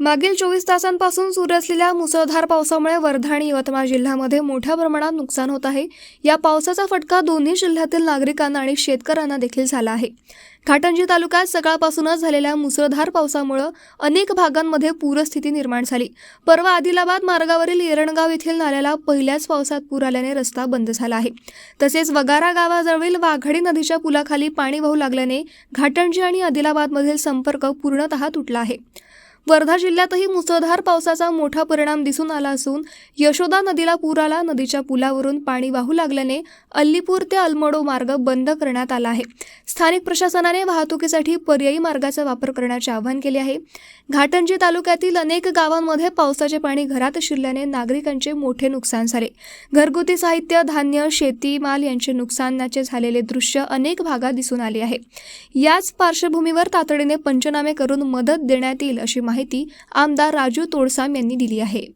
मागील चोवीस तासांपासून सुरू असलेल्या मुसळधार पावसामुळे वर्धा आणि यवतमाळ जिल्ह्यामध्ये मोठ्या प्रमाणात नुकसान होत आहे. या पावसाचा फटका दोन्ही जिल्ह्यातील नागरिकांना आणि शेतकऱ्यांना देखील झाला आहे. घाटंजी तालुक्यात सकाळपासूनच झालेल्या मुसळधार पावसामुळे अनेक भागांमध्ये पूरस्थिती निर्माण झाली. परवा आदिलाबाद मार्गावरील येरणगाव येथील नाल्याला पहिल्याच पावसात पूर आल्याने रस्ता बंद झाला आहे. तसेच वगारा गावाजवळील वाघडी नदीच्या पुलाखाली पाणी वाहू लागल्याने घाटंजी आणि आदिलाबादमधील संपर्क पूर्णतः तुटला आहे. वर्धा जिल्ह्यातही मुसळधार पावसाचा मोठा परिणाम दिसून आला असून यशोदा नदीला पूर आला नदीच्या पुलावरून पाणी वाहू लागल्याने अल्लीपूर ते अल्मोडो मार्ग बंद करण्यात आला आहे. स्थानिक प्रशासनाने वाहतुकीसाठी पर्यायी मार्गाचा वापर करण्याचे आवाहन केले आहे. घाटंजी तालुक्यातील अनेक गावांमध्ये पावसाचे पाणी घरात शिरल्याने नागरिकांचे मोठे नुकसान झाले. घरगुती साहित्य धान्य शेती माल यांचे नुकसानाचे झालेले दृश्य अनेक भागात दिसून आले आहे. याच पार्श्वभूमीवर तातडीने पंचनामे करून मदत देण्यात येईल अशी माहिती आमदार राजू तोडसाम यांनी दिली आहे.